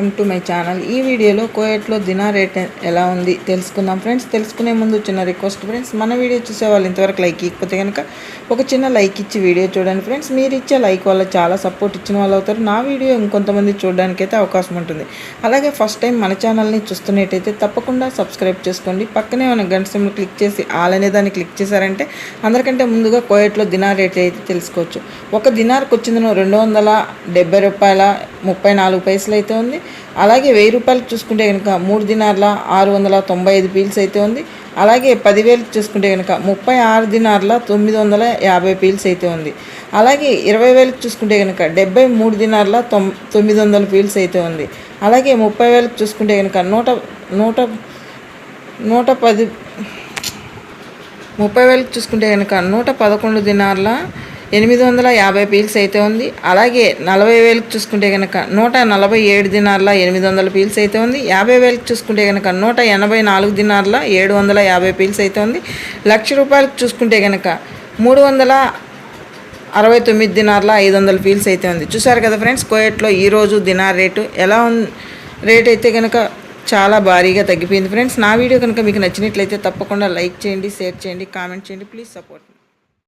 Welcome to my channel ఈ వీడియోలో కోయట్లో దినా rate ఎలా ఉంది తెలుసుకుందాం. ఫ్రెండ్స్ తెలుసుకునే ముందు చిన్న రిక్వెస్ట్ ఫ్రెండ్స్ మన వీడియో చూసే వాళ్ళు ఇంతవరకు లైక్ ఇకపోతే కనుక ఒక చిన్న లైక్ ఇచ్చి వీడియో చూడండి. ఫ్రెండ్స్ మీరు ఇచ్చే లైక్ వల్ల చాలా సపోర్ట్ ఇచ్చిన వాళ్ళు అవుతారు. నా వీడియో ఇంకొంతమంది చూడడానికి అయితే అవకాశం ఉంటుంది. అలాగే ఫస్ట్ టైం మన ఛానల్ని చూస్తున్నట్టయితే తప్పకుండా సబ్స్క్రైబ్ చేసుకోండి. పక్కనే ఉన్న గంట సింబల్ క్లిక్ చేసి ఆల్ అనే దాన్ని క్లిక్ చేశారంటే అందరికంటే ముందుగా కోయట్లో దినార్ రేట్ అయితే తెలుసుకోవచ్చు. ఒక దినార్కి వచ్చిందను రెండు వందల డెబ్బై రూపాయల ముప్పై నాలుగు పైసలు అయితే ఉంది. అలాగే వెయ్యి రూపాయలు చూసుకుంటే కనుక మూడు దినార్ల ఆరు వందల తొంభై ఐదు పీల్స్ అయితే ఉంది. అలాగే పదివేలు చూసుకుంటే కనుక ముప్పై ఆరు దినార్ల తొమ్మిది వందల యాభై పీల్స్ అయితే ఉంది. అలాగే ఇరవై వేలకు చూసుకుంటే కనుక డెబ్బై మూడు దినార్ల తొమ్ తొమ్మిది వందల పీల్స్ అయితే ఉంది. అలాగే ముప్పై వేలకు చూసుకుంటే కనుక నూట నూట నూట పది ముప్పై వేలకు చూసుకుంటే కనుక నూట పదకొండు దినార్ల ఎనిమిది వందల యాభై పీల్స్ అయితే ఉంది. అలాగే నలభై వేలకు చూసుకుంటే కనుక నూట నలభై ఏడు దినార్ల ఎనిమిది వందల పీల్స్ అయితే ఉంది. యాభై వేలకు చూసుకుంటే కనుక నూట ఎనభై నాలుగు దినార్ల ఏడు వందల యాభై పీల్స్ అయితే ఉంది. లక్ష రూపాయలకు చూసుకుంటే కనుక మూడు వందల అరవై తొమ్మిది దినార్ల ఐదు వందల పీల్స్ అయితే ఉంది. చూసారు కదా ఫ్రెండ్స్ కోయట్లో ఈరోజు దినార్ రేటు ఎలా ఉంది రేట్ అయితే కనుక చాలా భారీగా తగ్గిపోయింది. ఫ్రెండ్స్ నా వీడియో కనుక మీకు నచ్చినట్లయితే తప్పకుండా లైక్ చేయండి షేర్ చేయండి కామెంట్ చేయండి. Please support